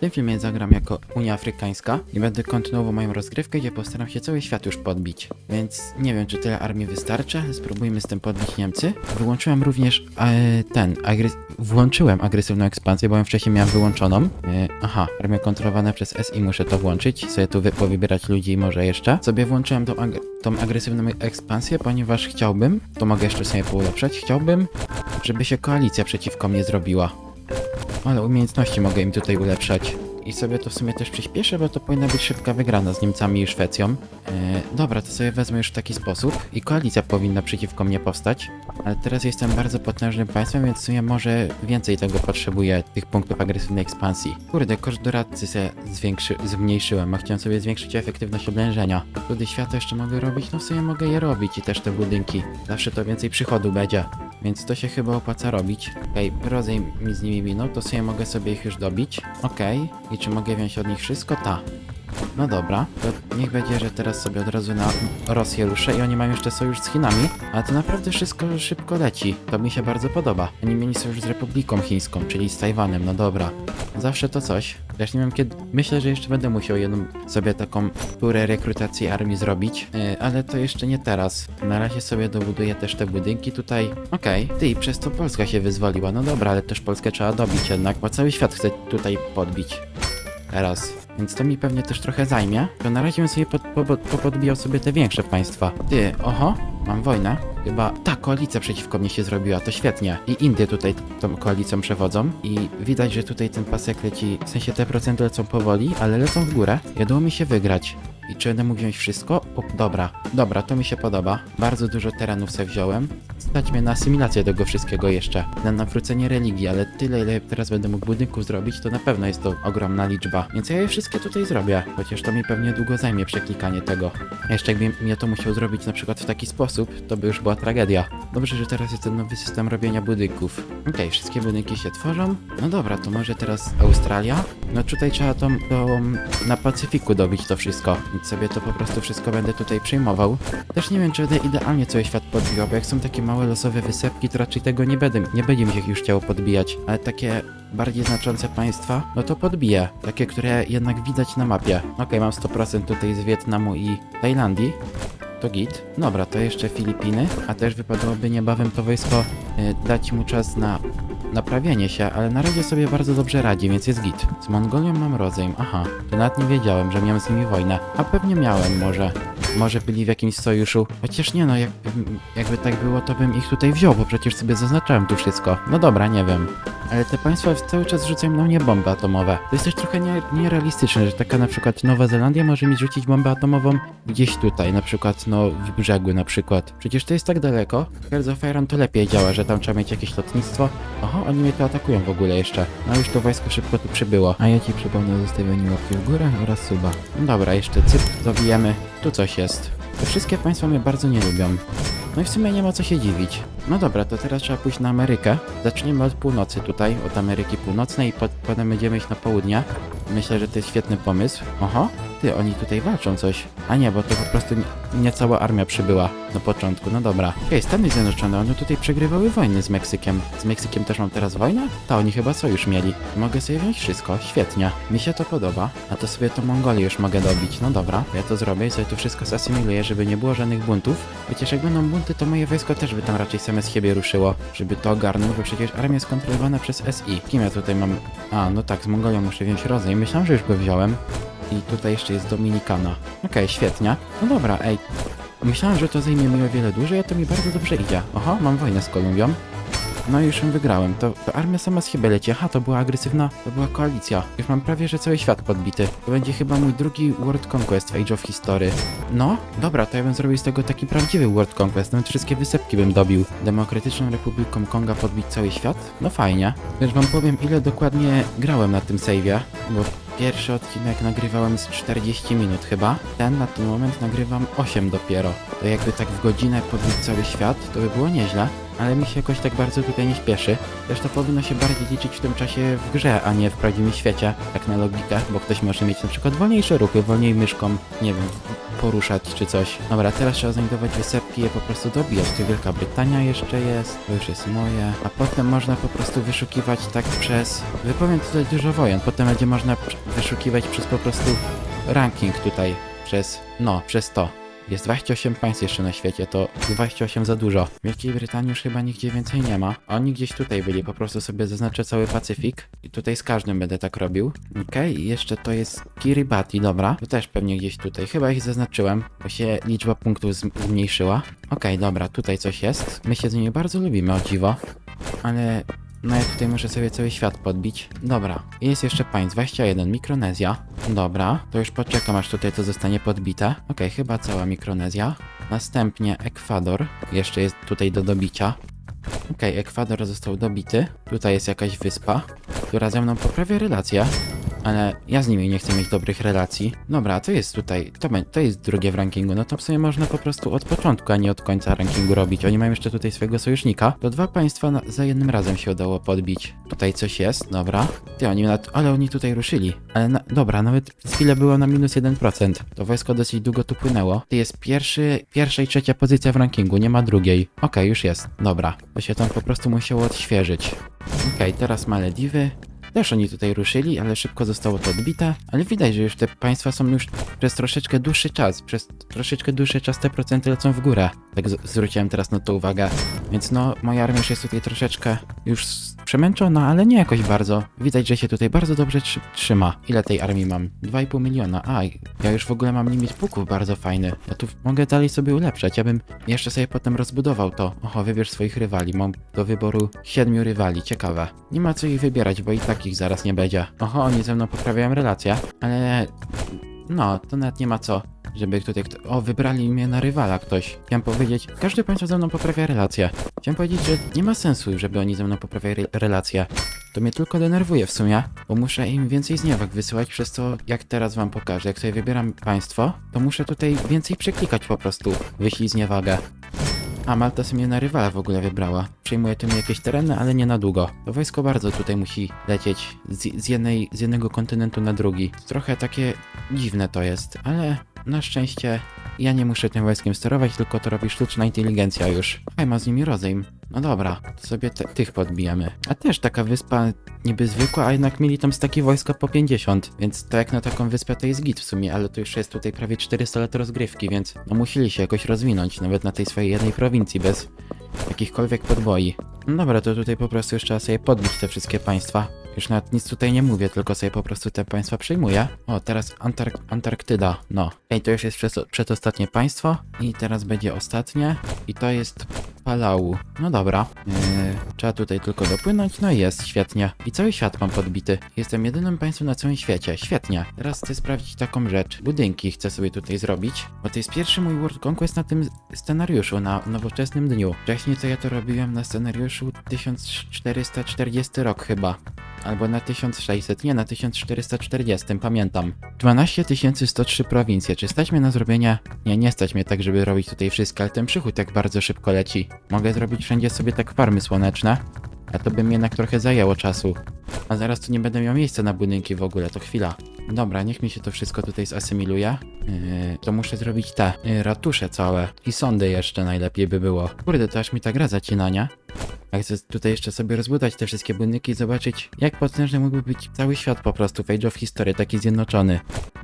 W tym filmie zagram jako Unia Afrykańska i będę kontynuował moją rozgrywkę, gdzie postaram się cały świat już podbić. Więc nie wiem, czy tyle armii wystarczy, spróbujmy z tym podbić Niemcy. Wyłączyłem również e, ten, agres włączyłem agresywną ekspansję, bo ją wcześniej miałem wyłączoną. E, aha, armia kontrolowana przez SI, muszę to włączyć, sobie tu wy powybierać ludzi może jeszcze. Sobie włączyłem tą, ag tą agresywną ekspansję, ponieważ chciałbym, to mogę jeszcze sobie poulepszać, chciałbym, żeby się koalicja przeciwko mnie zrobiła. Ale umiejętności mogę im tutaj ulepszać. I sobie to w sumie też przyspieszę, bo to powinna być szybka wygrana z Niemcami i Szwecją. E, dobra, to sobie wezmę już w taki sposób i koalicja powinna przeciwko mnie powstać. Ale teraz jestem bardzo potężnym państwem, więc w sumie może więcej tego potrzebuję, tych punktów agresywnej ekspansji. Kurde, koszt doradcy se zwiększy, zmniejszyłem, a chciałem sobie zwiększyć efektywność oblężenia. Ludy świata jeszcze mogę robić? No w sumie mogę je robić i też te budynki. Zawsze to więcej przychodu będzie. Więc to się chyba opłaca robić. Okej, rodzaj mi z nimi minął, to sobie mogę sobie ich już dobić. Okej, i czy mogę wziąć od nich wszystko? Ta. No dobra, to niech będzie, że teraz sobie od razu na Rosję ruszę i oni mają jeszcze sojusz z Chinami, ale to naprawdę wszystko szybko leci. To mi się bardzo podoba. Oni mieli sojusz z Republiką Chińską, czyli z Tajwanem, no dobra. Zawsze to coś. Też nie wiem kiedy. Myślę, że jeszcze będę musiał jedną sobie taką turę rekrutacji armii zrobić, yy, ale to jeszcze nie teraz. Na razie sobie dobuduję też te budynki tutaj. Okej, ty i przez to Polska się wyzwoliła. No dobra, ale też Polskę trzeba dobić jednak, bo cały świat chce tutaj podbić. Teraz. Więc to mi pewnie też trochę zajmie. To na razie bym sobie pod, po, popodbijał sobie te większe państwa. Ty, oho, mam wojnę. Chyba ta koalicja przeciwko mnie się zrobiła, to świetnie. I Indie tutaj tą koalicją przewodzą. I widać, że tutaj ten pasek leci, w sensie te procenty lecą powoli, ale lecą w górę. I udało mi się wygrać. I czy będę mógł wziąć wszystko? O, dobra, dobra, to mi się podoba. Bardzo dużo terenów sobie wziąłem. Stać mnie na asymilację tego wszystkiego jeszcze. Na nawrócenie religii, ale tyle, ile teraz będę mógł budynków zrobić, to na pewno jest to ogromna liczba. Więc ja je wszystkie tutaj zrobię. Chociaż to mi pewnie długo zajmie przeklikanie tego. A Jeszcze jakbym ja to musiał zrobić na przykład w taki sposób, to by już była tragedia. Dobrze, że teraz jest ten nowy system robienia budynków. Okej, wszystkie budynki się tworzą. No dobra, to może teraz Australia? No tutaj trzeba tą, tą na Pacyfiku dobić to wszystko. Więc sobie to po prostu wszystko będę tutaj przyjmował. Też nie wiem, czy będę idealnie cały świat podbijał, bo jak są takie małe losowe wysepki, to raczej tego nie będę, nie będzie mi się już chciało podbijać. Ale takie bardziej znaczące państwa, no to podbiję. Takie, które jednak widać na mapie. Okej, mam 100% tutaj z Wietnamu i Tajlandii. To git. Dobra, to jeszcze Filipiny, a też wypadałoby niebawem to wojsko y, dać mu czas na naprawienie się, ale na razie sobie bardzo dobrze radzi, więc jest git. Z Mongolią mam rozejm, aha, to nawet nie wiedziałem, że miałem z nimi wojnę. A pewnie miałem może. Może byli w jakimś sojuszu. Chociaż nie no, jak, jakby tak było, to bym ich tutaj wziął, bo przecież sobie zaznaczałem tu wszystko. No dobra, nie wiem. Ale te państwa cały czas rzucają na mnie bomby atomowe. To jest też trochę nie, nierealistyczne, że taka na przykład Nowa Zelandia może mi rzucić bombę atomową gdzieś tutaj, na przykład no w brzegu na przykład. Przecież to jest tak daleko. Hearts of Iron to lepiej działa, że tam trzeba mieć jakieś lotnictwo. Oho, oni mnie tu atakują w ogóle jeszcze. No już to wojsko szybko tu przybyło. A ja ci przypomnę o zostawieniu łapki w górę oraz suba. No dobra, jeszcze Cypr dobijemy. Tu coś jest. Te wszystkie państwa mnie bardzo nie lubią. No i w sumie nie ma co się dziwić. No dobra, to teraz trzeba pójść na Amerykę. Zaczniemy od północy tutaj, od Ameryki Północnej i pod, potem będziemy iść na południe. Myślę, że to jest świetny pomysł. Oho, ty, oni tutaj walczą coś. A nie, bo to po prostu nie, nie cała armia przybyła na początku. No dobra. Okej, Stany Zjednoczone, one tutaj przegrywały wojny z Meksykiem. Z Meksykiem też mam teraz wojnę? To oni chyba sojusz mieli. Mogę sobie wziąć wszystko, świetnie. Mi się to podoba. A to sobie to Mongolię już mogę dobić. No dobra, ja to zrobię i sobie tu wszystko zasymiluję, żeby nie było żadnych buntów. Chociaż jak będą bunty, to moje wojsko też by tam raczej same z siebie ruszyło, żeby to ogarnął, bo przecież armia jest kontrolowana przez SI. Kim ja tutaj mam? A, no tak, z Mongolią muszę wziąć rozejm. Myślałem, że już go wziąłem. I tutaj jeszcze jest Dominikana. Okej, świetnie. No dobra, ej. Myślałem, że to zajmie mi o wiele dłużej, a to mi bardzo dobrze idzie. Oho, mam wojnę z Kolumbią. No i już ją wygrałem. To, to armia sama z siebie leci. Aha, to była agresywna, to była koalicja. Już mam prawie, że cały świat podbity. To będzie chyba mój drugi World Conquest Age of History. No, dobra, to ja bym zrobił z tego taki prawdziwy World Conquest. Nawet wszystkie wysepki bym dobił. Demokratyczną Republiką Konga podbić cały świat? No fajnie. Już wam powiem, ile dokładnie grałem na tym save'ie, bo Pierwszy odcinek nagrywałem z 40 minut chyba. Ten na ten moment nagrywam 8 dopiero. To jakby tak w godzinę podbić cały świat, to by było nieźle. Ale mi się jakoś tak bardzo tutaj nie śpieszy. To powinno się bardziej liczyć w tym czasie w grze, a nie w prawdziwym świecie, tak na logikę, bo ktoś może mieć na przykład wolniejsze ruchy, wolniej myszką, nie wiem, poruszać czy coś. Dobra, teraz trzeba znajdować wysepki i je po prostu dobijać. Tu Wielka Brytania jeszcze jest, to już jest moje. A potem można po prostu wyszukiwać tak przez... Wypowiem tutaj dużo wojen, potem będzie można wyszukiwać przez po prostu ranking tutaj. Przez... no, przez to. Jest 28 państw jeszcze na świecie, to 28 za dużo. Wielkiej Brytanii już chyba nigdzie więcej nie ma. Oni gdzieś tutaj byli, po prostu sobie zaznaczę cały Pacyfik i tutaj z każdym będę tak robił. Okej, i jeszcze to jest Kiribati, dobra. To też pewnie gdzieś tutaj, chyba ich zaznaczyłem, bo się liczba punktów zm- zmniejszyła. Okej, dobra, tutaj coś jest. My się z nimi bardzo lubimy, o dziwo. Ale no ja tutaj muszę sobie cały świat podbić. Dobra, jest jeszcze państw 21, Mikronezja. Dobra, to już poczekam aż tutaj to zostanie podbite. Okej, chyba cała Mikronezja. Następnie Ekwador, jeszcze jest tutaj do dobicia. Okej, Ekwador został dobity. Tutaj jest jakaś wyspa, która ze mną poprawia relacje. Ale ja z nimi nie chcę mieć dobrych relacji. Dobra, to jest tutaj, to, to jest drugie w rankingu, no to w sumie można po prostu od początku, a nie od końca rankingu robić. Oni mają jeszcze tutaj swojego sojusznika. To dwa państwa na, za jednym razem się udało podbić. Tutaj coś jest, dobra. Ty, oni na, ale oni tutaj ruszyli. Ale na, dobra, nawet chwilę było na minus 1%. To wojsko dosyć długo tu płynęło. To jest pierwszy, pierwsza i trzecia pozycja w rankingu, nie ma drugiej. Okej, już jest, dobra. To się tam po prostu musiało odświeżyć. Okej, teraz Malediwy. Też oni tutaj ruszyli, ale szybko zostało to odbite. Ale widać, że już te państwa są już przez troszeczkę dłuższy czas. Przez troszeczkę dłuższy czas te procenty lecą w górę. Tak zwróciłem teraz na to uwagę. Więc no, moja armia już jest tutaj troszeczkę już przemęczona, ale nie jakoś bardzo. Widać, że się tutaj bardzo dobrze trzy- trzyma. Ile tej armii mam? 2,5 miliona. A, ja już w ogóle mam limit puków bardzo fajny. Ja tu mogę dalej sobie ulepszać. Ja bym jeszcze sobie potem rozbudował to. Oho, wybierz swoich rywali. Mam do wyboru siedmiu rywali. Ciekawe. Nie ma co ich wybierać, bo i tak ich zaraz nie będzie. Oho, oni ze mną poprawiają relacje, ale no, to nawet nie ma co, żeby tutaj kto... O, wybrali mnie na rywala ktoś. Chciałem powiedzieć, każdy państwo ze mną poprawia relacje. Chciałem powiedzieć, że nie ma sensu, żeby oni ze mną poprawiali relacje. To mnie tylko denerwuje w sumie, bo muszę im więcej zniewag wysyłać przez to, jak teraz wam pokażę. Jak sobie wybieram państwo, to muszę tutaj więcej przeklikać po prostu. Wyślij zniewagę. A Malta sobie na rywala w ogóle wybrała. Przejmuje tu mi jakieś tereny, ale nie na długo. To wojsko bardzo tutaj musi lecieć z, z, jednej, z jednego kontynentu na drugi. Trochę takie dziwne to jest, ale na szczęście ja nie muszę tym wojskiem sterować, tylko to robi sztuczna inteligencja już. Ej, ma z nimi rozejm. No dobra, sobie te, tych podbijamy. A też taka wyspa niby zwykła, a jednak mieli tam z takie wojska po 50, więc to jak na taką wyspę to jest git w sumie, ale to już jest tutaj prawie 400 lat rozgrywki, więc no musieli się jakoś rozwinąć, nawet na tej swojej jednej prowincji, bez jakichkolwiek podboi. No dobra, to tutaj po prostu już trzeba sobie podbić te wszystkie państwa. Już nawet nic tutaj nie mówię, tylko sobie po prostu te państwa przyjmuję. O, teraz Antark Antarktyda, no. Ej, to już jest przed, przedostatnie państwo i teraz będzie ostatnie i to jest Palau. No dobra, yy, trzeba tutaj tylko dopłynąć, no i jest, świetnie. I cały świat mam podbity. Jestem jedynym państwem na całym świecie, świetnie. Teraz chcę sprawdzić taką rzecz. Budynki chcę sobie tutaj zrobić, bo to jest pierwszy mój World Conquest na tym scenariuszu, na nowoczesnym dniu. Wcześniej to ja to robiłem na scenariuszu 1440 rok chyba. Albo na 1600, nie na 1440, pamiętam. 12 103 prowincje. Czy stać mnie na zrobienie? Nie, nie stać mnie tak, żeby robić tutaj wszystko, ale ten przychód tak bardzo szybko leci. Mogę zrobić wszędzie sobie tak farmy słoneczne, a to by mi jednak trochę zajęło czasu. A zaraz tu nie będę miał miejsca na budynki w ogóle, to chwila. Dobra, niech mi się to wszystko tutaj zasymiluje. Yy, to muszę zrobić te yy, ratusze całe i sądy jeszcze najlepiej by było. Kurde, to aż mi ta gra zacina, nie? A chcę tutaj jeszcze sobie rozbudować te wszystkie budynki i zobaczyć, jak potężny mógłby być cały świat po prostu w Age of History, taki zjednoczony.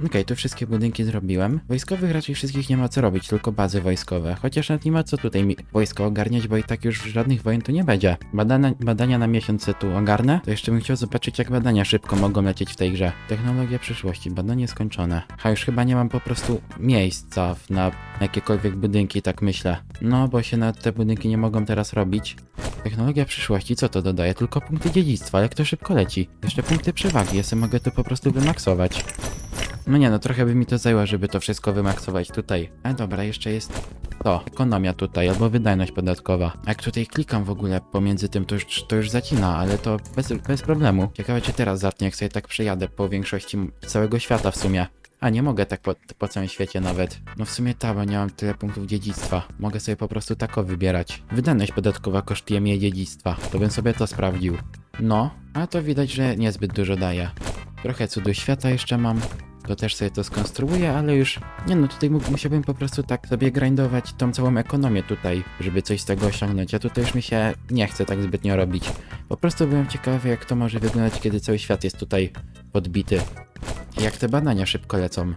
Okej, tu wszystkie budynki zrobiłem. Wojskowych raczej wszystkich nie ma co robić, tylko bazy wojskowe. Chociaż nawet nie ma co tutaj mi wojsko ogarniać, bo i tak już żadnych wojen tu nie będzie. Badania, badania na miesiąc se tu ogarnę, to jeszcze bym chciał zobaczyć, jak badania szybko mogą lecieć w tej grze. Technologia przyszłości, badanie skończone. A już chyba nie mam po prostu miejsca na jakiekolwiek budynki, tak myślę. No, bo się na te budynki nie mogą teraz robić. Technologia przyszłości, co to dodaje? Tylko punkty dziedzictwa, jak to szybko leci. Jeszcze punkty przewagi, ja sobie mogę to po prostu wymaksować. No nie no, trochę by mi to zajęło, żeby to wszystko wymaksować tutaj. Ale dobra, jeszcze jest to, ekonomia tutaj, albo wydajność podatkowa. A jak tutaj klikam w ogóle pomiędzy tym, to już, to już zacina, ale to bez, bez problemu. Ciekawe, czy teraz zatnie, jak sobie tak przejadę po większości całego świata w sumie. A, nie mogę tak po, po całym świecie nawet. No w sumie ta, bo nie mam tyle punktów dziedzictwa. Mogę sobie po prostu tako wybierać. Wydajność podatkowa kosztuje mniej dziedzictwa. To bym sobie to sprawdził. No, a to widać, że niezbyt dużo daje. Trochę cudu świata jeszcze mam. To też sobie to skonstruuję, ale już... Nie no, tutaj mu- musiałbym po prostu tak sobie grindować tą całą ekonomię tutaj, żeby coś z tego osiągnąć. A tutaj już mi się nie chce tak zbytnio robić. Po prostu byłem ciekawy, jak to może wyglądać, kiedy cały świat jest tutaj podbity. Jak te badania szybko lecą.